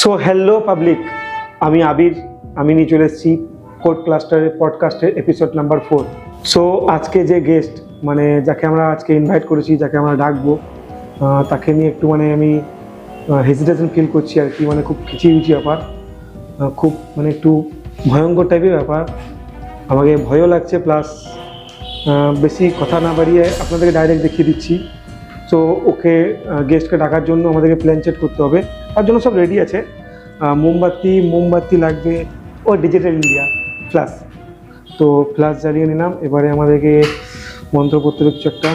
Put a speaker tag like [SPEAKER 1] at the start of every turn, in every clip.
[SPEAKER 1] So hello public আমি আবির, আমি নিয়ে চলে এসেছি কোড ক্লাস্টারের পডকাস্টের এপিসোড নাম্বার ফোর সো আজকে যে গেস্ট মানে যাকে আমরা আজকে ইনভাইট করেছি, যাকে আমরা ডাকবো তাকে নিয়ে একটু মানে আমি হেজিটেশন ফিল করছি আর কি মানে খুব খিচিমিচি ব্যাপার খুব মানে একটু ভয়ঙ্কর টাইপের ব্যাপার। আমাকে ভয়ও লাগছে প্লাস বেশি কথা না বাড়িয়ে আপনাদেরকে ডাইরেক্ট দেখিয়ে দিচ্ছি। তো ওকে গেস্টকে ডাকার জন্য আমাদেরকে প্ল্যান চেট করতে হবে। তার জন্য সব রেডি আছে। মোমবাতি মোমবাতি লাগবে। ও ডিজিটাল ইন্ডিয়া ফ্ল্যাশ তো ফ্ল্যাশ জ্বালিয়ে নিলাম। এবারে আমাদেরকে মন্ত্র করতে হবে একটা।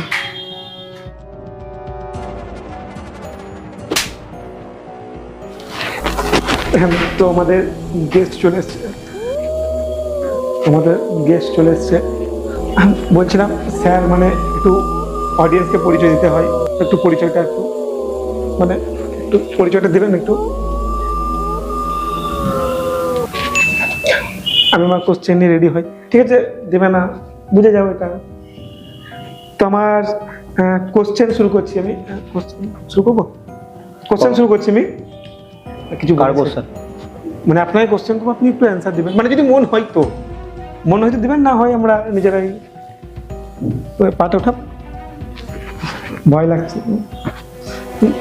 [SPEAKER 1] হ্যাঁ, তো আমাদের গেস্ট চলে এসছে। আমাদের গেস্ট চলে এসছে। বলছিলাম স্যার মানে একটু অডিয়েন্সকে পরিচয় দিতে হয়। একটু পরিচয়টা একটু মানে একটু পরিচয়টা দেবেন একটু? আমি আমার কোশ্চেন নিয়ে রেডি হই। ঠিক আছে দেবে না বুঝে যাব এটা। তো আমার কোশ্চেন শুরু করছি আমি। কোশ্চেন শুরু করব? কোশ্চেন শুরু করছি আমি? কিছু
[SPEAKER 2] কার স্যার
[SPEAKER 1] মানে আপনাকে কোশ্চেন করব আপনি একটু অ্যান্সার দেবেন। মানে যদি মন হয় তো। মন হয়তো দেবেন না হয় আমরা নিজেরাই ওই পাটা ওঠা ভয় লাগছে।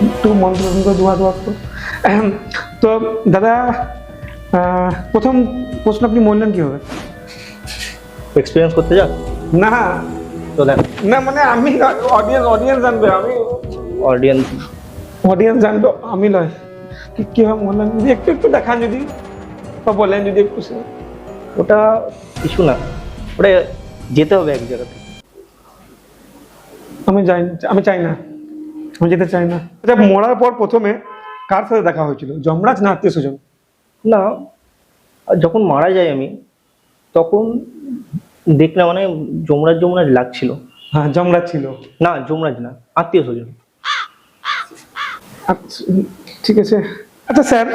[SPEAKER 1] একটু মন্ত্র মন্ত্র দোয়া দোয়া করো। তো দাদা প্রথম প্রশ্ন আপনি বললেন কি হবে
[SPEAKER 2] এক্সপিরিয়েন্স করতে যা
[SPEAKER 1] না।
[SPEAKER 2] তো দেখ।
[SPEAKER 1] না মানে আমি অডিয়েন্স অডিয়েন্স জানবে আমি
[SPEAKER 2] অডিয়েন্স
[SPEAKER 1] অডিয়েন্স জানবে আমি নয়। কি কীভাবে বললেন যদি একটু একটু দেখান যদি বা বলেন যদি একটু।
[SPEAKER 2] ওটা কিছু না। ওটা যেতে হবে এক জায়গাতে
[SPEAKER 1] আমি যাই আমি চাই না। আমি যেতে চাই না। আচ্ছা মরার পর প্রথমে কার সাথে দেখা হয়েছিল? যমরাজ না আত্মীয় স্বজন?
[SPEAKER 2] না যখন মারা যাই আমি তখন দেখলাম মানে যমরাজ যমরাজ লাগছিল।
[SPEAKER 1] হ্যাঁ যমরাজ ছিল।
[SPEAKER 2] না যমরাজ না আত্মীয় স্বজন।
[SPEAKER 1] আচ্ছা ঠিক আছে। আচ্ছা স্যার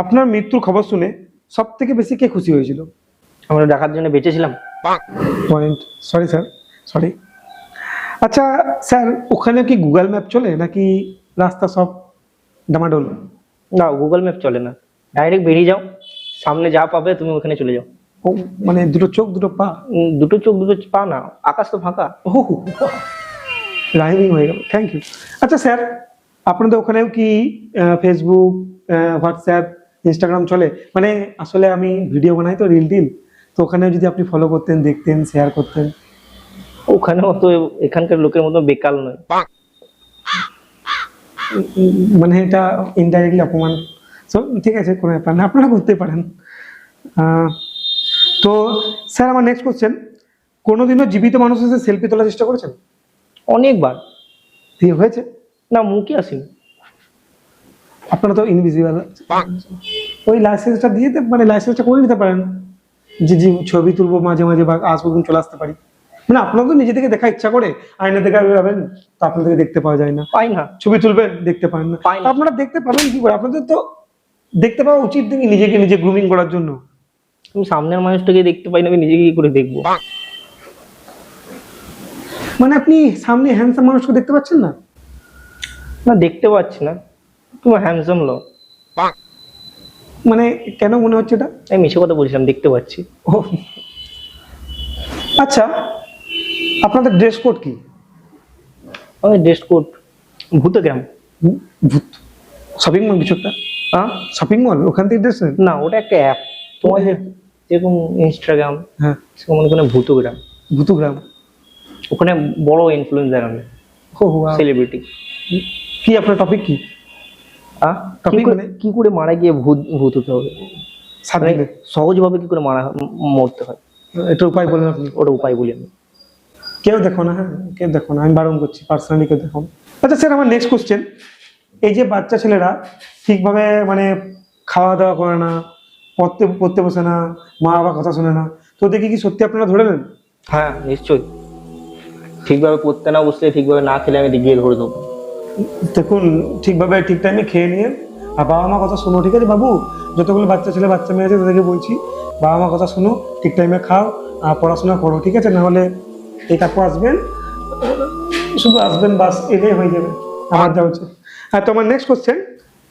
[SPEAKER 1] আপনার মৃত্যুর খবর শুনে সব থেকে বেশি কে খুশি হয়েছিল?
[SPEAKER 2] আমরা দেখার জন্য বেঁচেছিলাম
[SPEAKER 1] পয়েন্ট সরি স্যার সরি আচ্ছা স্যার ওখানে কি গুগল ম্যাপ চলে নাকি রাস্তা সব ডামাডোল?
[SPEAKER 2] না গুগল ম্যাপ চলে না। ডাইরেক্ট বেরিয়ে যাও। সামনে যা পাবে তুমি ওখানে চলে যাও।
[SPEAKER 1] ও মানে দুটো চোখ দুটো পা?
[SPEAKER 2] দুটো চোখ দুটো পা না। আকাশ তো ফাঁকা।
[SPEAKER 1] ও রাইমিং হয়ে গেল। থ্যাংক ইউ আচ্ছা স্যার আপনাদের ওখানেও কি ফেসবুক হোয়াটসঅ্যাপ ইনস্টাগ্রাম চলে? মানে আসলে আমি ভিডিও বানাই তো রিল টিল তো ওখানেও যদি আপনি ফলো করতেন দেখতেন শেয়ার করতেন।
[SPEAKER 2] ওখানেও তো এখানকার লোকের মতো বেকাল নয়।
[SPEAKER 1] মানে এটা ইনডাইরেক্টলি অপমান। সো ঠিক আছে কোনো ব্যাপার না আপনারা করতে পারেন। তো স্যার আমার নেক্সট কোশ্চেন কোনোদিনও জীবিত মানুষের সাথে সেলফি তোলার চেষ্টা করেছেন?
[SPEAKER 2] অনেকবার।
[SPEAKER 1] দিয়ে হয়েছে?
[SPEAKER 2] না মুখে আসেনি।
[SPEAKER 1] আপনারা তো ইনভিজিবল ওই লাইসেন্সটা দিয়ে মানে লাইসেন্সটা করে নিতে পারেন। যে ছবি তুলবো মাঝে মাঝে বা আজ পর্যন্ত চলে আসতে পারি। মানে আপনারা তো নিজে থেকে দেখা ইচ্ছা করে আয়না দেখা যাবেন তো আপনাদেরকে দেখতে পাওয়া যায় না।
[SPEAKER 2] পাই না।
[SPEAKER 1] ছবি তুলবেন দেখতে পান না। আপনারা দেখতে পাবেন কি করে? আপনাদের তো দেখতে পাওয়া উচিত নাকি নিজেকে নিজে গ্রুমিং করার জন্য?
[SPEAKER 2] আমি সামনের মানুষটাকে দেখতে পাই না আমি নিজেকে কি করে দেখব?
[SPEAKER 1] মানে আপনি সামনে হ্যান্ডসাম মানুষকে দেখতে পাচ্ছেন না?
[SPEAKER 2] না দেখতে পাচ্ছি না। তুমি হ্যান্ডসাম লো
[SPEAKER 1] মানে কেন মনে হচ্ছে এটা?
[SPEAKER 2] আমি মিছে কথা বলছিলাম দেখতে পাচ্ছি।
[SPEAKER 1] ও। আচ্ছা আপনাদের ড্রেস কোড কি?
[SPEAKER 2] আমি ড্রেস কোড ভূত ভূতগ্রাম
[SPEAKER 1] ভূত। শপিং মল কিছু একটা?
[SPEAKER 2] হ্যাঁ
[SPEAKER 1] শপিং মল ওখান থেকে ড্রেস
[SPEAKER 2] না ওটা একটা অ্যাপ তোমার যে যেরকম ইনস্টাগ্রাম
[SPEAKER 1] হ্যাঁ।
[SPEAKER 2] সেরকম ওখানে ভূতগ্রাম।
[SPEAKER 1] ভূতগ্রাম?
[SPEAKER 2] ওখানে বড় ইনফ্লুয়েন্সার আমি।
[SPEAKER 1] হো হো
[SPEAKER 2] সেলিব্রিটি
[SPEAKER 1] কি আপনার টপিক কি?
[SPEAKER 2] হ্যাঁ
[SPEAKER 1] Topic
[SPEAKER 2] কি করে-
[SPEAKER 1] মানে?
[SPEAKER 2] কি করে মারা গিয়ে ভূত ভূত হতে হবে? মানে সহজভাবে কি করে মারা মরতে হয়?
[SPEAKER 1] এটা উপায় বলেন আপনি।
[SPEAKER 2] ওটা উপায় বলি আমি।
[SPEAKER 1] কেউ দেখো না হ্যাঁ কেউ দেখো না আমি বারণ করছি পার্সোনালি কেউ দেখো আচ্ছা স্যার আমার নেক্সট কোশ্চেন এই যে বাচ্চা ছেলেরা ঠিকভাবে মানে খাওয়া দাওয়া করে না পড়তে পড়তে বসে না মা বাবার কথা শোনে না তো দেখি কি সত্যি আপনারা ধরে নেন?
[SPEAKER 2] হ্যাঁ নিশ্চয়ই। ঠিকভাবে পড়তে না বসলে ঠিকভাবে না খেলে আমি গিয়ে ধরে দেবো
[SPEAKER 1] দেখুন ঠিকভাবে ঠিক টাইমে খেয়ে নিয়ে আর বাবা মা কথা শোনো ঠিক আছে বাবু? যতগুলো বাচ্চা ছেলে বাচ্চা মেয়ে আছে তাদেরকে বলছি বাবা মা কথা শোনো ঠিক টাইমে খাও আর পড়াশোনা করো ঠিক আছে? না হলে এই কাকু আসবেন? শুধু আসবেন বাস এটাই হয়ে যাবে। আমার যা হচ্ছে। আর তো আমার নেক্সট কোশ্চেন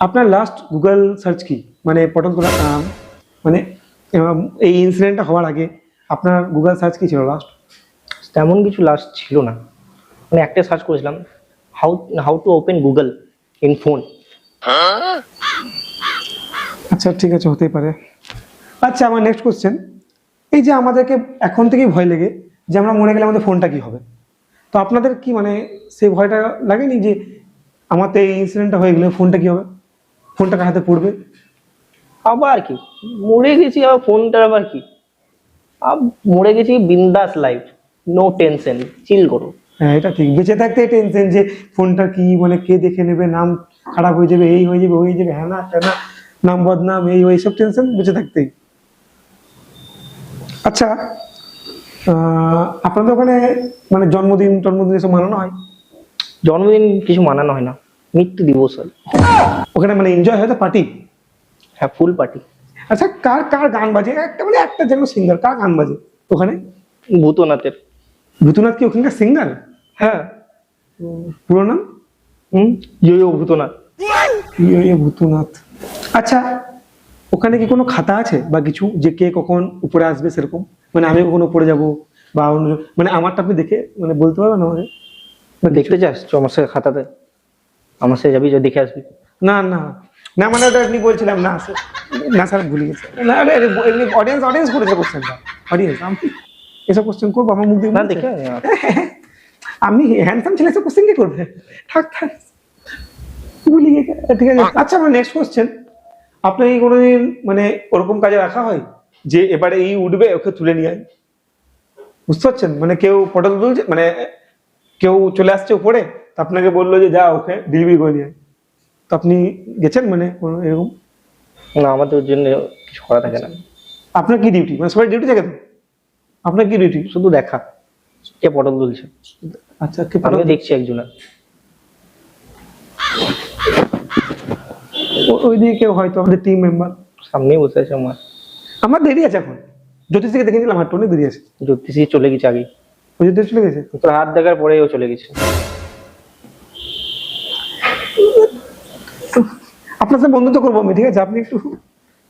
[SPEAKER 1] আপনার লাস্ট গুগল সার্চ কি? মানে পটল তোলা মানে এই ইনসিডেন্টটা হওয়ার আগে আপনার গুগল সার্চ কি ছিল লাস্ট
[SPEAKER 2] তেমন কিছু লাস্ট ছিল না। মানে একটা সার্চ করেছিলাম how how to open Google in phone
[SPEAKER 1] আচ্ছা ঠিক আছে হতেই পারে। আচ্ছা আমার নেক্সট কোশ্চেন এই যে আমাদেরকে এখন থেকেই ভয় লেগে যে আমরা মরে গেলে আমাদের ফোনটা কি হবে? তো আপনাদের কি মানে সেই ভয়টা লাগেনি যে আমার তো এই ইনসিডেন্টটা হয়ে গেলে ফোনটা কি হবে? ফোনটা কার হাতে পড়বে?
[SPEAKER 2] আবার কি? মরে গেছি আবার ফোনটার আবার কি? আব মরে গেছি বিন্দাস লাইফ নো টেনশন চিল করো।
[SPEAKER 1] হ্যাঁ এটা ঠিক। বেঁচে থাকতে টেনশন যে ফোনটা কি মানে কে দেখে নেবে নাম খারাপ হয়ে যাবে এই হয়ে যাবে ওই হয়ে যাবে হ্যাঁ না হ্যাঁ না নাম বদনাম এই ওই সব টেনশন বেঁচে থাকতেই। আচ্ছা আপনাদের ওখানে মানে জন্মদিন জন্মদিন এসব মানানো হয়?
[SPEAKER 2] জন্মদিন কিছু মানানো হয় না। মৃত্যু দিবস হয়।
[SPEAKER 1] ওখানে মানে এনজয় হয় তো পার্টি
[SPEAKER 2] হ্যাঁ ফুল পার্টি
[SPEAKER 1] আচ্ছা কার কার গান বাজে? একটা মানে একটা যেন সিঙ্গার কার গান বাজে ওখানে?
[SPEAKER 2] ভূতনাথের।
[SPEAKER 1] ভূতনাথ কি ওখানকার সিঙ্গার
[SPEAKER 2] হ্যাঁ।
[SPEAKER 1] পুরো নাম?
[SPEAKER 2] হুম? ইয়ো ভূতনাথ।
[SPEAKER 1] ইয়ে ভূতনাথ। আচ্ছা ওখানে কি কোনো খাতা আছে? বা কিছু যে কে কখন উপরে আসবে সেরকম? মানে আমি কখন উপরে যাব বা অন্য মানে আমারটা আপনি দেখে মানে বলতে পারবেন আমাকে?
[SPEAKER 2] দেখতে চাস চ আমার সাথে খাতাতে। আমার সাথে যাবি যদি দেখে আসবি।
[SPEAKER 1] না না। না মানে ওটা আপনি বলছিলাম না না স্যার ভুলে গেছি। না অডিয়েন্স অডিয়েন্স করেছে কোশ্চেনটা অডিয়েন্স আমি এসব কোশ্চেন করব আমার মুখ দিয়ে
[SPEAKER 2] না? দেখে
[SPEAKER 1] আমি হ্যান্ডসাম ছেলে এসব কোশ্চেন কি করবে? থাক থাক। ঠিক আছে। আচ্ছা আমার নেক্সট কোশ্চেন আপনার কি কোনোদিন মানে ওরকম কাজে রাখা হয়? যে এবারে এই উঠবে ওকে তুলে নিয়ে আয়। বুঝতে পারছেন? মানে কেউ পটল তুলছে মানে কেউ চলে আসছে উপরে তো আপনাকে বলল যে যা ওকে ডেলিভারি করে নিয়ে তো আপনি গেছেন মানে কোনো এরকম?
[SPEAKER 2] না আমাদের জন্য কিছু করা থাকে না।
[SPEAKER 1] আপনার কি ডিউটি মানে সবাই ডিউটি থাকে তো? আপনার কি ডিউটি
[SPEAKER 2] শুধু দেখা কে পটল তুলছে।
[SPEAKER 1] আচ্ছা কে পটল
[SPEAKER 2] দেখছি একজনের।
[SPEAKER 1] ওইদিকে কেউ হয়তো আমাদের টিম মেম্বার
[SPEAKER 2] সামনেই বসে আছে আমার।
[SPEAKER 1] আমার দেরি আছে এখন। জ্যোতিষীকে দেখে নিলাম হাঁটু অনেক দেরি আছে।
[SPEAKER 2] জ্যোতিষী চলে গেছে আগে।
[SPEAKER 1] ওই জ্যোতিষ চলে গেছে?
[SPEAKER 2] তোর হাত দেখার পরেই ও চলে গেছে।
[SPEAKER 1] আপনার সাথে বন্ধুত্ব করব আমি ঠিক আছে? আপনি একটু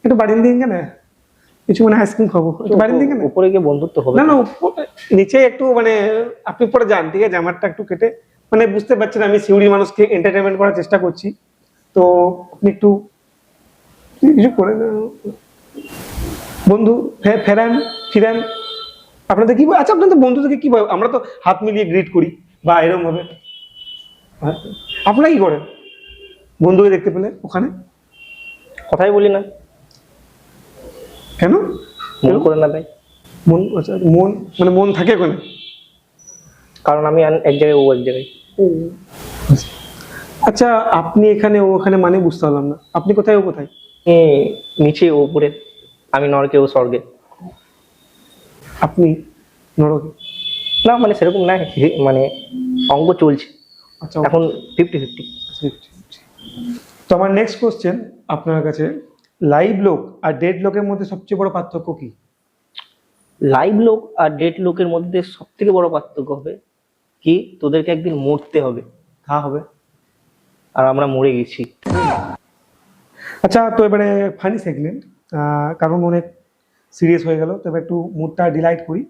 [SPEAKER 1] একটু বাড়িয়ে দিন কেন কিছু মানে আইসক্রিম খাব। বাড়িয়ে দিন কেন
[SPEAKER 2] উপরে গিয়ে বন্ধুত্ব হবে।
[SPEAKER 1] না না নিচে একটু মানে আপনি পরে যান ঠিক আছে? আমারটা একটু কেটে মানে বুঝতে পারছেন আমি সিউড়ি মানুষকে এন্টারটেনমেন্ট করার চেষ্টা করছি। তো আপনি একটু কিছু করে দেন। বন্ধু ফে- ফেরান ফিরান। আপনাদের কি আচ্ছা আপনাদের বন্ধুদেরকে কি আমরা তো হাত মিলিয়ে গ্রিট করি বা এরকম ভাবে। আপনারা কি করেন? বন্ধুকে দেখতে পেলে ওখানে?
[SPEAKER 2] কথাই বলি না।
[SPEAKER 1] কেন?
[SPEAKER 2] মন করে না তাই
[SPEAKER 1] মন আচ্ছা মন মানে মন থাকে ওখানে?
[SPEAKER 2] কারণ আমি এক জায়গায় ও এক জায়গায়।
[SPEAKER 1] আচ্ছা আপনি এখানে ও ওখানে মানে বুঝতে পারলাম না। আপনি কোথায় ও কোথায়?
[SPEAKER 2] এ, নিচে ও উপরে আমি নরকে ও স্বর্গে।
[SPEAKER 1] আপনি নরকে?
[SPEAKER 2] না মানে সেরকম না মানে অঙ্গ চলছে।
[SPEAKER 1] আচ্ছা
[SPEAKER 2] এখন ফিফটি ফিফটি
[SPEAKER 1] তো আমার নেক্সট কোশ্চেন আপনার কাছে লাইভ লোক আর ডেড লোকের মধ্যে সবচেয়ে বড় পার্থক্য কি?
[SPEAKER 2] লাইভ লোক আর ডেড লোকের মধ্যে সব থেকে বড় পার্থক্য হবে কি তোদেরকে একদিন মরতে হবে।
[SPEAKER 1] তা হবে।
[SPEAKER 2] আর আমরা মরে গেছি।
[SPEAKER 1] আচ্ছা তো এবারে ফানি সেগমেন্ট কারণ অনেক সিরিয়াস হয়ে গেল তবে একটু মুডটা ডিলাইট করি।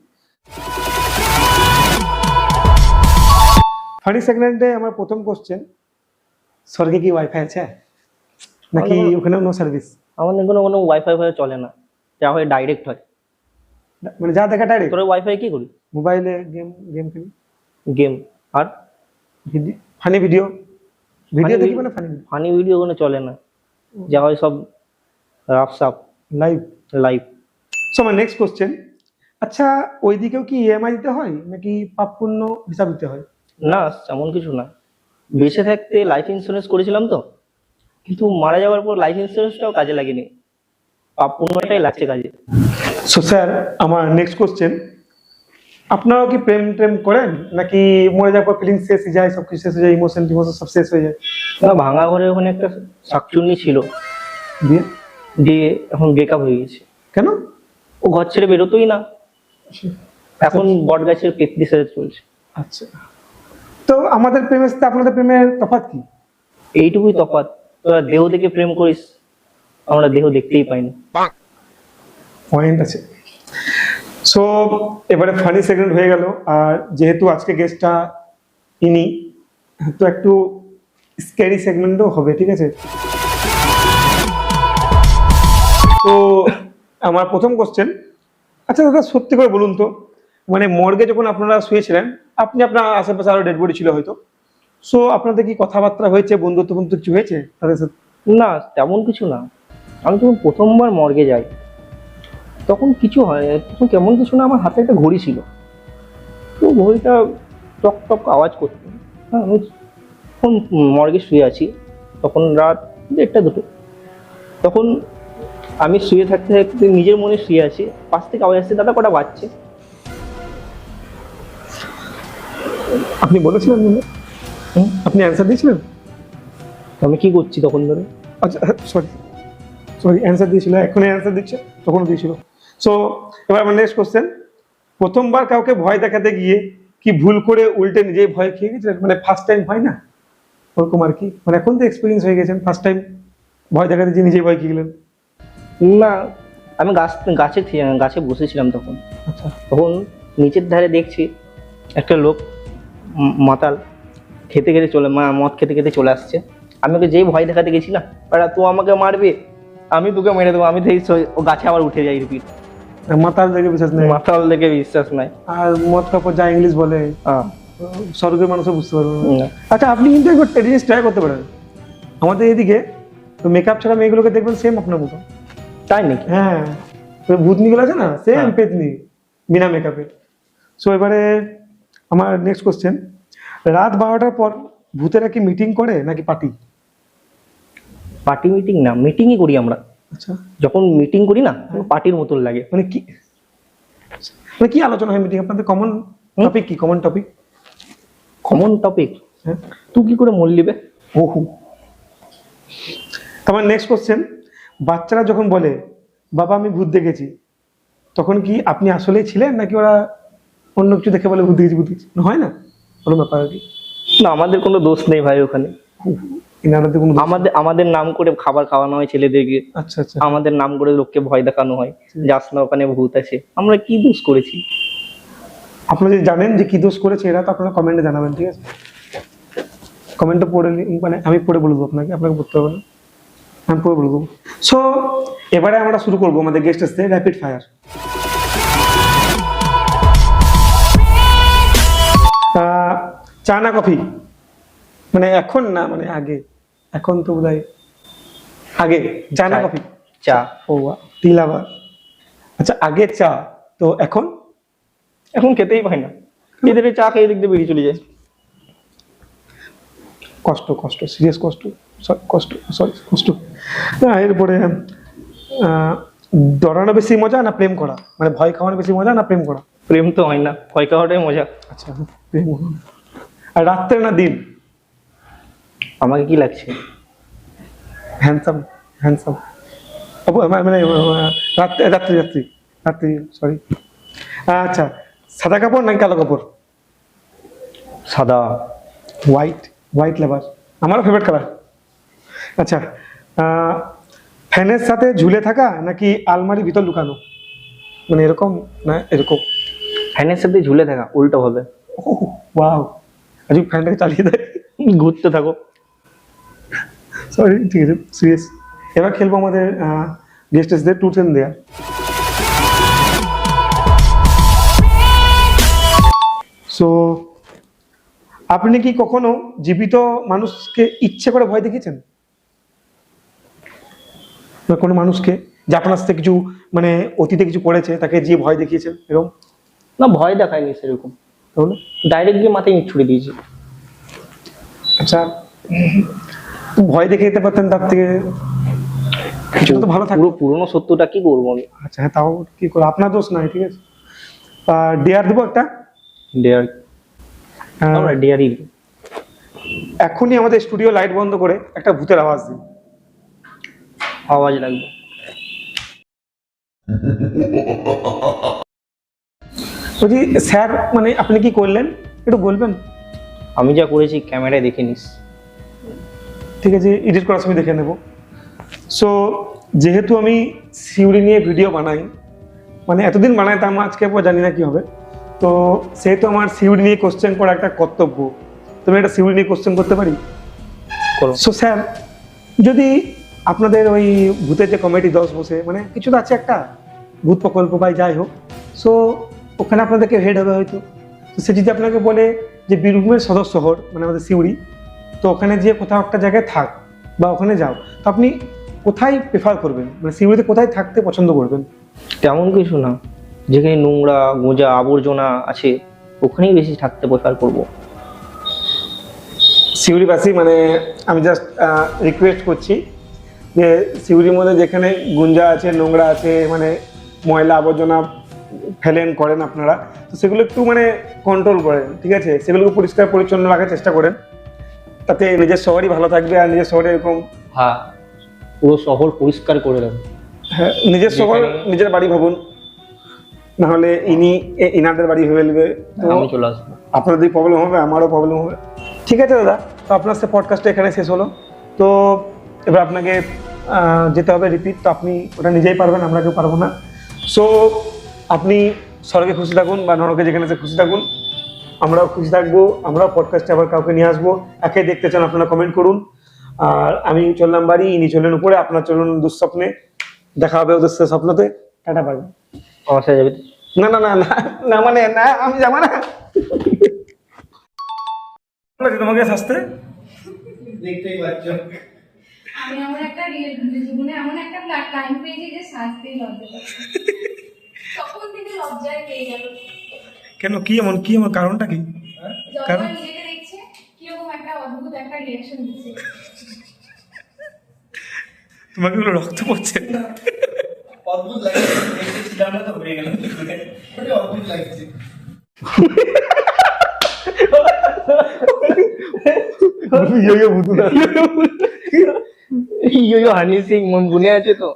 [SPEAKER 1] ফানি সেগমেন্টে আমার প্রথম কোশ্চেন স্বর্গে কি ওয়াইফাই আছে? নাকি ওখানেও নো সার্ভিস
[SPEAKER 2] আমাদের কোনো কোনো ওয়াইফাই ফাই চলে না যা হয় ডাইরেক্ট হয়।
[SPEAKER 1] মানে যা দেখা ডাইরেক্ট
[SPEAKER 2] তোরা ওয়াইফাই কি করি
[SPEAKER 1] মোবাইলে গেম গেম খেলি?
[SPEAKER 2] গেম আর?
[SPEAKER 1] ফানি ভিডিও ভিডিও দেখি মানে ফানি
[SPEAKER 2] ফানি ভিডিও কোনো চলে না যা হয় সব রাফ সাপ
[SPEAKER 1] লাইভ
[SPEAKER 2] লাইভ
[SPEAKER 1] সো আমার নেক্সট কোশ্চেন আচ্ছা ওইদিকেও কি ইএমআই দিতে হয় নাকি পাপ পুণ্য হিসাব দিতে হয়?
[SPEAKER 2] না এমন কিছু না। বেঁচে থাকতে লাইফ ইন্স্যুরেন্স করেছিলাম তো। কিন্তু মারা যাওয়ার পর লাইফ ইন্স্যুরেন্সটাও কাজে লাগেনি। পাপ পুণ্যটাই লাগছে কাজে।
[SPEAKER 1] সো স্যার আমার নেক্সট কোশ্চেন আপনারাও কি প্রেম প্রেম করেন? নাকি মরে যাওয়ার পর ফিলিংস শেষ হয়ে যায় সব কিছু শেষ হয়ে যায় ইমোশন টিমোশন সব শেষ হয়ে যায়?
[SPEAKER 2] না ভাঙা ঘরে ওখানে একটা শাকচুন্নি ছিল।
[SPEAKER 1] দিয়ে?
[SPEAKER 2] দিয়ে এখন ব্রেকআপ হয়ে গেছে।
[SPEAKER 1] কেন?
[SPEAKER 2] ও ঘর ছেড়ে বেরোতোই না। এখন বট গাছের পেতলি সেরে চলছে।
[SPEAKER 1] আচ্ছা। তো আমাদের প্রেমের সাথে আপনাদের প্রেমের তফাৎ কি?
[SPEAKER 2] এইটুকুই তফাৎ। তোরা দেহ দেখে প্রেম করিস আমরা দেহ দেখতেই পাইনি
[SPEAKER 1] পয়েন্ট আছে। সো এবারে ফানি সেকেন্ড হয়ে গেল। আর যেহেতু আজকে গেস্টটা ইনি তো একটু স্ক্যারি সেগমেন্টও হবে ঠিক আছে? তো আমার প্রথম কোশ্চেন আচ্ছা দাদা সত্যি করে বলুন তো মানে মর্গে যখন আপনারা শুয়েছিলেন, আপনি আপনার আশেপাশে আরও ডেড বডি ছিল হয়তো। সো আপনাদের কি কথাবার্তা হয়েছে, বন্ধুত্ব বন্ধু কিছু হয়েছে তাদের সাথে?
[SPEAKER 2] না, তেমন কিছু না। আমি যখন প্রথমবার মর্গে যাই তখন কিছু হয়, তখন কেমন কিছু না, আমার হাতে একটা ঘড়ি ছিল। তো ঘড়িটা টক টক আওয়াজ করতো। হ্যাঁ আমি তখন মর্গে শুয়ে আছি, তখন রাত দেড়টা দুটো। তখন আমি শুয়ে থাকতে থাকতে নিজের মনে শুয়ে আছি। পাশ থেকে আওয়াজ আসছে দাদা কটা বাজছে?
[SPEAKER 1] আপনি বলেছিলেন? আপনি অ্যান্সার দিয়েছিলেন?
[SPEAKER 2] আমি কি করছি তখন ধরে?
[SPEAKER 1] আচ্ছা সরি সরি অ্যান্সার দিয়েছিল এখনই অ্যান্সার দিচ্ছে তখনও দিয়েছিল। সো এবার আমার নেক্সট কোশ্চেন প্রথমবার কাউকে ভয় দেখাতে গিয়ে কি ভুল করে উল্টে নিজেই ভয় খেয়ে গেছিলেন? মানে ফার্স্ট টাইম হয় না? ওরকম আর কি। মানে এখন তো এক্সপিরিয়েন্স হয়ে গেছেন ফার্স্ট টাইম ভয় দেখাতে গিয়ে নিজেই ভয় খেয়ে গেলেন।
[SPEAKER 2] না আমি গাছ গাছে গাছে বসেছিলাম তখন।
[SPEAKER 1] আচ্ছা।
[SPEAKER 2] তখন নিচের ধারে দেখছি একটা লোক মাতাল খেতে খেতে চলে মা মদ খেতে খেতে চলে আসছে। আমি ওকে যেই ভয় দেখাতে গেছিলাম ওরা তো আমাকে মারবে আমি তোকে মেরে দেবো আমি সেই গাছে আবার উঠে যাই রিপিট
[SPEAKER 1] মাতাল দেখে বিশ্বাস নেই।
[SPEAKER 2] মাতাল দেখে বিশ্বাস নাই।
[SPEAKER 1] আর মদ কাপড় যা ইংলিশ বলে
[SPEAKER 2] হ্যাঁ।
[SPEAKER 1] স্বর্গের মানুষও বুঝতে পারবে। আচ্ছা আপনি কিন্তু একবার ট্রাই করতে পারেন। আমাদের এদিকে তো মেকআপ ছাড়া মেয়েগুলোকে দেখবেন সেম আপনার মতো।
[SPEAKER 2] তাই নাকি?
[SPEAKER 1] হ্যাঁ। তো ভূতনিগুলো আছে না? সেম
[SPEAKER 2] হ্যাঁ।
[SPEAKER 1] পেতনি বিনা মেকআপে সো এবারে আমার নেক্সট কোশ্চেন রাত বারোটার পর ভূতেরা কি মিটিং করে নাকি পার্টি
[SPEAKER 2] পার্টি মিটিং না মিটিংই করি আমরা।
[SPEAKER 1] আচ্ছা।
[SPEAKER 2] যখন মিটিং করি না পার্টির মতন লাগে।
[SPEAKER 1] মানে কি মানে কি আলোচনা হয় মিটিং আপনাদের কমন টপিক কি? কমন টপিক
[SPEAKER 2] কমন টপিক
[SPEAKER 1] হ্যাঁ।
[SPEAKER 2] তুই কি করে মরলিবে
[SPEAKER 1] ওহু আমার নেক্সট কোশ্চেন বাচ্চারা যখন বলে বাবা আমি ভূত দেখেছি তখন কি আপনি আসলেই ছিলেন নাকি ওরা অন্য কিছু দেখে বলে ভূত দেখেছি ভূত দেখেছি হয় না? কোনো ব্যাপার আর কি?
[SPEAKER 2] না আমাদের কোনো দোষ নেই ভাই ওখানে। আমাদের আমাদের নাম করে খাবার খাওয়ানো হয় ছেলেদেরকে।
[SPEAKER 1] আচ্ছা আচ্ছা।
[SPEAKER 2] আমাদের নাম করে লোককে ভয় দেখানো হয় যাস না ওখানে ভূত আছে। আমরা কি দোষ করেছি?
[SPEAKER 1] আপনারা যদি জানেন যে কি দোষ করেছে এরা তো আপনারা কমেন্টে জানাবেন ঠিক আছে? কমেন্টে পড়ে মানে আমি পড়ে বলব আপনাকে আপনাকে পড়তে হবে না। আমি পড়ে বলব। সো এবারে আমরা শুরু করব আমাদের গেস্ট আসতে র্যাপিড ফায়ার চা না কফি? মানে এখন না মানে আগে? এখন তো বোধহয় আগে। চা না কফি?
[SPEAKER 2] চা।
[SPEAKER 1] ও তিল আবার। আচ্ছা আগে চা তো এখন?
[SPEAKER 2] এখন খেতেই পাই না। এদের চা খেয়ে দেখতে বেরিয়ে চলে যায়
[SPEAKER 1] কষ্ট কষ্ট সিরিয়াস কষ্ট। কষ্ট সরি কষ্ট। না এরপরে ডরানো বেশি মজা না প্রেম করা? মানে ভয় খাওয়ানো বেশি মজা না প্রেম করা?
[SPEAKER 2] প্রেম তো হয় না ভয় খাওয়াটাই মজা।
[SPEAKER 1] আচ্ছা প্রেম। আর রাত্রে না দিন?
[SPEAKER 2] আমাকে কি লাগছে?
[SPEAKER 1] Handsome handsome. মানে রাত্রে রাত্রি রাত্রি রাত্রি সরি আচ্ছা সাদা কাপড় নাকি কালো কাপড়?
[SPEAKER 2] সাদা।
[SPEAKER 1] White white labour. আমারও ফেভারিট কালার আচ্ছা ফ্যানের সাথে ঝুলে থাকা নাকি আলমারি ভিতর লুকানো? মানে এরকম না এরকম?
[SPEAKER 2] ফ্যানের সাথে ঝুলে থাকা উল্টো হবে।
[SPEAKER 1] ওয়াও। আজকে ফ্যানটাকে চালিয়ে দেয়
[SPEAKER 2] ঘুরতে থাকো।
[SPEAKER 1] সরি ঠিক আছে সিরিয়াস এবার খেলব আমাদের গেস্ট এসদের টু টেন দেয়া। সো আপনি কি কখনো জীবিত মানুষকে ইচ্ছে করে ভয় দেখিয়েছেন? কোনো মানুষকে যে আপনার সাথে কিছু মানে অতীতে কিছু করেছে তাকে যে ভয় দেখিয়েছেন এরকম?
[SPEAKER 2] না ভয় দেখায়নি সেরকম।
[SPEAKER 1] তাহলে?
[SPEAKER 2] ডাইরেক্ট গিয়ে মাথায় ছুড়ে দিয়েছি।
[SPEAKER 1] আচ্ছা ভয় দেখে যেতে পারতেন তার থেকে? কিছু তো ভালো
[SPEAKER 2] পুরো পুরোনো সত্যটা কি করব আমি?
[SPEAKER 1] আচ্ছা হ্যাঁ তাও কি করে আপনার দোষ নাই ঠিক আছে। আর ডিয়ার দেবো একটা?
[SPEAKER 2] ডেয়ার আমরা ডেয়ারি
[SPEAKER 1] এখনই আমাদের স্টুডিও লাইট বন্ধ করে একটা ভূতের আওয়াজ দিন।
[SPEAKER 2] আওয়াজ লাগবে।
[SPEAKER 1] বলছি স্যার মানে আপনি কি করলেন? একটু বলবেন?
[SPEAKER 2] আমি যা করেছি ক্যামেরায় দেখে নিস।
[SPEAKER 1] ঠিক আছে এডিট করার সময় দেখে নেব। সো যেহেতু আমি সিউড়ি নিয়ে ভিডিও বানাই মানে এতদিন বানাইতাম আজকে পর জানি না কি হবে। তো সেহেতু আমার সিউড়ি নিয়ে কোশ্চেন করা একটা কর্তব্য। তুমি একটা সিউড়ি নিয়ে কোশ্চেন করতে পারি? সো স্যার যদি আপনাদের ওই ভূতের যে কমিটি দশ বসে মানে কিছু তো আছে একটা ভূত প্রকল্প বা যাই হোক। সো ওখানে আপনাদেরকে হেড হবে হয়তো। তো সে যদি আপনাকে বলে যে বীরভূমের সদর শহর মানে আমাদের সিউড়ি তো ওখানে যে কোথাও একটা জায়গায় থাক বা ওখানে যাও। তো আপনি কোথায় প্রেফার করবেন? মানে সিউড়িতে কোথায় থাকতে পছন্দ করবেন?
[SPEAKER 2] তেমন কিছু না। যেখানে নোংরা গোঁজা আবর্জনা আছে ওখানেই বেশি থাকতে প্রেফার করব।
[SPEAKER 1] সিউড়িবাসী মানে আমি জাস্ট রিকোয়েস্ট করছি যে সিউড়ির মধ্যে যেখানে গুঞ্জা আছে নোংরা আছে মানে ময়লা আবর্জনা ফেলেন করেন আপনারা তো সেগুলো একটু মানে কন্ট্রোল করেন ঠিক আছে? সেগুলোকে পরিষ্কার পরিচ্ছন্ন রাখার চেষ্টা করেন। তাতে নিজের শহরই ভালো থাকবে আর নিজের শহরে এরকম
[SPEAKER 2] হ্যাঁ পুরো শহর পরিষ্কার করে দেবে
[SPEAKER 1] হ্যাঁ, নিজের শহর নিজের বাড়ি ভাবুন। নাহলে ইনি ইনাদের বাড়ি হয়ে
[SPEAKER 2] আমি চলে আসব।
[SPEAKER 1] আপনার যদি প্রবলেম হবে আমারও প্রবলেম হবে। ঠিক আছে দাদা তো আপনার সাথে পডকাস্টটা এখানে শেষ হলো। তো এবার আপনাকে যেতে হবে রিপিট তো আপনি ওটা নিজেই পারবেন আমরা কেউ পারব না। সো আপনি স্বর্গে খুশি থাকুন বা নরকে যেখানে আছে খুশি থাকুন। আমরাও খুশি থাকব আমরাও পডকাস্টে আবার কাউকে নিয়ে আসব। একে দেখতে চান আপনারা কমেন্ট করুন। আর আমি চললাম বাড়ি ইনি চললেন উপরে আপনার চলুন দুঃস্বপ্নে। দেখা হবে ওদের সাথে স্বপ্নতে। টাটা পাবেন
[SPEAKER 2] আমার সাথে যাবে?
[SPEAKER 1] না না না না না মানে না আমি যাব না। তোমাকে শাস্তে।
[SPEAKER 3] আমি এমন একটা জীবনে এমন একটা টাইম পেয়েছি যে শাস্তি লজ্জা পাচ্ছি। তখন থেকে লজ্জায় পেয়ে গেল।
[SPEAKER 1] কেন? কি এমন কি এমন কারণটা কি? কারণ?
[SPEAKER 3] নিজেকে দেখছে কীরকম একটা অদ্ভুত একটা রিয়াকশন দিচ্ছে।
[SPEAKER 1] তোমাকে রক্ত পড়ছে?
[SPEAKER 4] অদ্ভুত লাগছে। দেখেছিলাম না তো হয়ে গেল ওটা অদ্ভুত লাগছে।
[SPEAKER 1] না
[SPEAKER 2] ইয়ো ইয়ো হানি সিং মন বুনে আছে তো